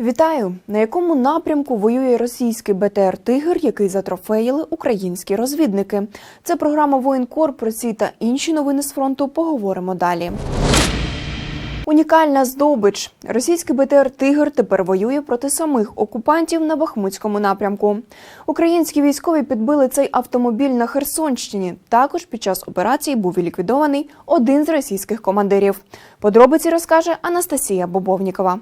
Вітаю! На якому напрямку воює російський БТР Тигр, який затрофеїли українські розвідники? Це програма Воєнкор. Про ці та інші новини з фронту поговоримо далі. Унікальна здобич. Російський БТР Тигр тепер воює проти самих окупантів на Бахмутському напрямку. Українські військові підбили цей автомобіль на Херсонщині. Також під час операції був ліквідований один з російських командирів. Подробиці розкаже Анастасія Бобовнікова.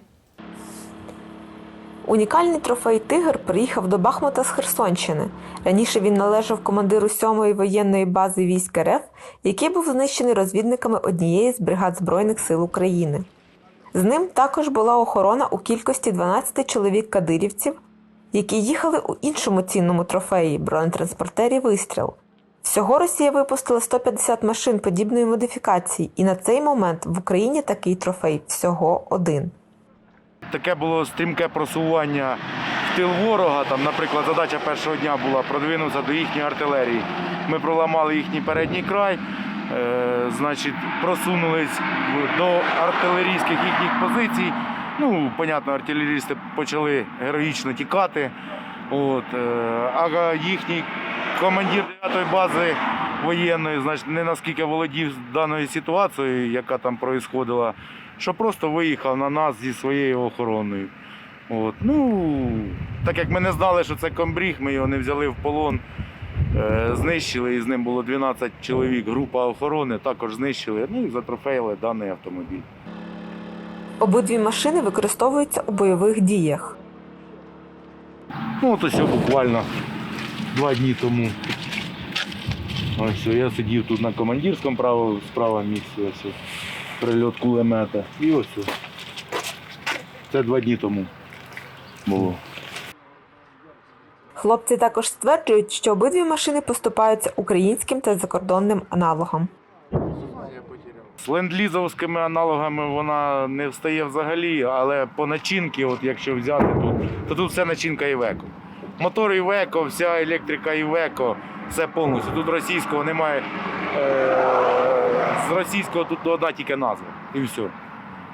Унікальний трофей Тигр приїхав до Бахмута з Херсонщини. Раніше він належав командиру 7-ї воєнної бази військ РФ, який був знищений розвідниками однієї з бригад Збройних сил України. З ним також була охорона у кількості 12 чоловік кадирівців, які їхали у іншому цінному трофеї бронетранспортері Вистріл. Всього Росія випустила 150 машин подібної модифікації, і на цей момент в Україні такий трофей всього один. Таке було стрімке просування в тил ворога. Там, наприклад, задача першого дня була продвинутися до їхньої артилерії. Ми проламали їхній передній край, е, значить, просунулись до артилерійських їхніх позицій. Ну, понятно, артилерісти почали героїчно тікати. От, е, а їхній командир 9-ї бази воєнної, значить, не наскільки володів даною ситуацією, яка там проїсходила, що просто виїхав на нас зі своєю охороною. От. Ну, так як ми не знали, що це комбріг, ми його не взяли в полон, е, знищили, і з ним було 12 чоловік, група охорони, також знищили, ну і затрофеїли даний автомобіль. Обидві машини використовуються у бойових діях. Ну, от ось буквально два дні тому. Ось я сидів тут на командирському право, справа місці, ось, прильот кулемета. І ось. ось. Це два дні тому було. Хлопці також стверджують, що обидві машини поступаються українським та закордонним аналогам. З ленд-лізовськими аналогами вона не встає взагалі, але по начинки, от якщо взяти тут, то тут все начинка Івеко. Мотор Івеко, вся електрика Івеко, все повністю. Тут російського немає. Е- російського тут одна тільки назва і все.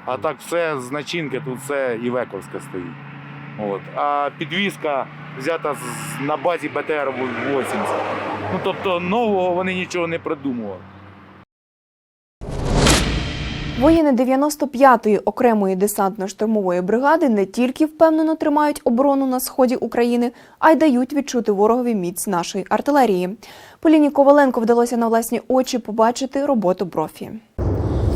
А так все з начинки, тут все Івековська стоїть. От. А підвізка взята з- на базі БТР 80. Ну тобто нового вони нічого не придумували. Воїни 95-ї окремої десантно-штурмової бригади не тільки впевнено тримають оборону на сході України, а й дають відчути ворогові міць нашої артилерії. Поліні Коваленко вдалося на власні очі побачити роботу профі.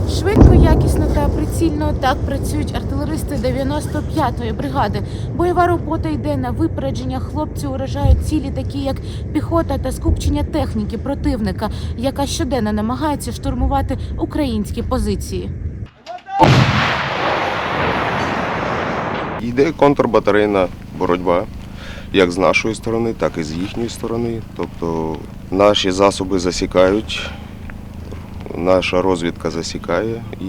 Швидко, якісно та прицільно так працюють артилеристи 95-ї бригади. Бойова робота йде на випередження. Хлопці уражають цілі, такі як піхота та скупчення техніки противника, яка щоденно намагається штурмувати українські позиції. Йде контрбатарейна боротьба як з нашої сторони, так і з їхньої сторони. Тобто наші засоби засікають, наша розвідка засікає і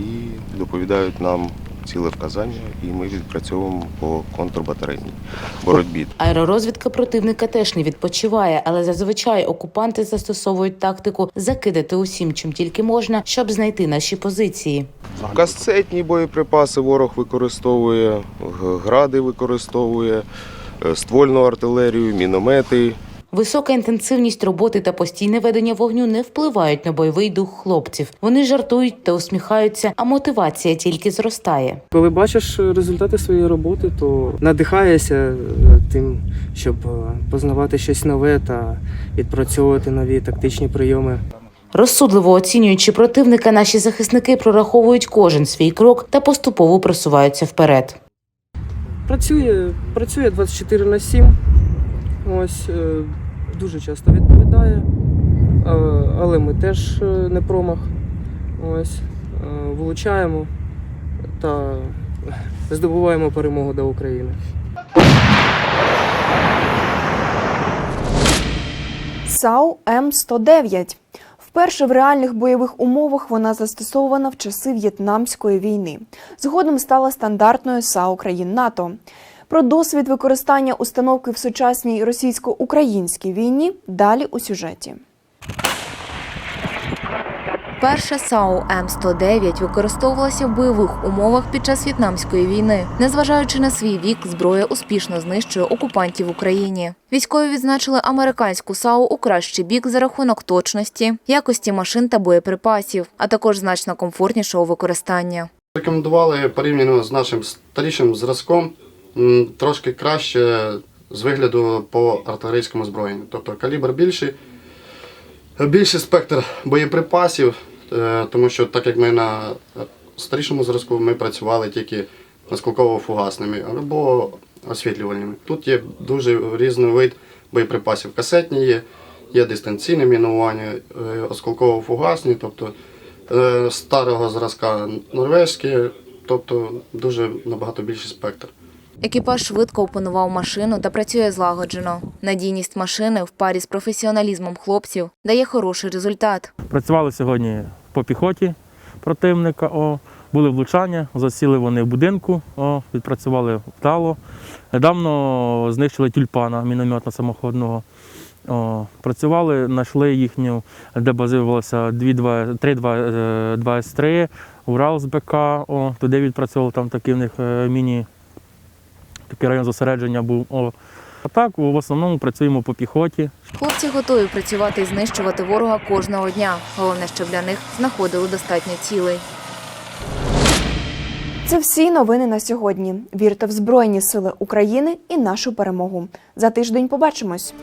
доповідають нам ціле вказання, і ми відпрацьовуємо по контрбатарейній боротьбі. Аеророзвідка противника теж не відпочиває, але зазвичай окупанти застосовують тактику закидати усім, чим тільки можна, щоб знайти наші позиції. Касетні боєприпаси ворог використовує, гради використовує, е, ствольну артилерію, міномети. Висока інтенсивність роботи та постійне ведення вогню не впливають на бойовий дух хлопців. Вони жартують та усміхаються, а мотивація тільки зростає. Коли бачиш результати своєї роботи, то надихаєшся е, тим, щоб е, познавати щось нове та відпрацьовувати нові тактичні прийоми. Розсудливо оцінюючи противника, наші захисники прораховують кожен свій крок та поступово просуваються вперед. Працює, працює 24 на 7. Ось е, дуже часто відповідає, е, але ми теж е, не промах. Ось влучаємо та здобуваємо перемогу до України. САУ М109. Вперше в реальних бойових умовах вона застосована в часи В'єтнамської війни. Згодом стала стандартною САУ країн НАТО. Про досвід використання установки в сучасній російсько-українській війні далі у сюжеті. Уперше САУ М109 використовувалася в бойових умовах під час в'єтнамської війни. Незважаючи на свій вік, зброя успішно знищує окупантів в Україні. Військові відзначили американську САУ у кращий бік за рахунок точності, якості машин та боєприпасів, а також значно комфортнішого використання. Рекомендували порівняно з нашим старішим зразком трошки краще з вигляду по артилерійському зброєнню. Тобто калібр більший, більший спектр боєприпасів, е, тому що так як ми на старішому зразку ми працювали тільки наскілково-фугасними або освітлювальними. Тут є дуже різний вид боєприпасів. Касетні є, є дистанційне мінування, е, осколково-фугасні, тобто е, старого зразка норвезькі, тобто дуже набагато більший спектр. Екіпаж швидко опанував машину та працює злагоджено. Надійність машини в парі з професіоналізмом хлопців дає хороший результат. Працювали сьогодні по піхоті противника. О, були влучання, засіли вони в будинку, о, відпрацювали вдало. Недавно знищили тюльпана мінометно самоходного. О, працювали, знайшли їхню, де базувалося 3-2 С3, Урал з БК, о, туди відпрацьовували, там такий в них е, міні, такий район зосередження був. О. А так, в основному працюємо по піхоті. Хлопці готові працювати і знищувати ворога кожного дня. Головне, щоб для них знаходили достатньо цілей. Це всі новини на сьогодні. Вірте в Збройні Сили України і нашу перемогу. За тиждень побачимось.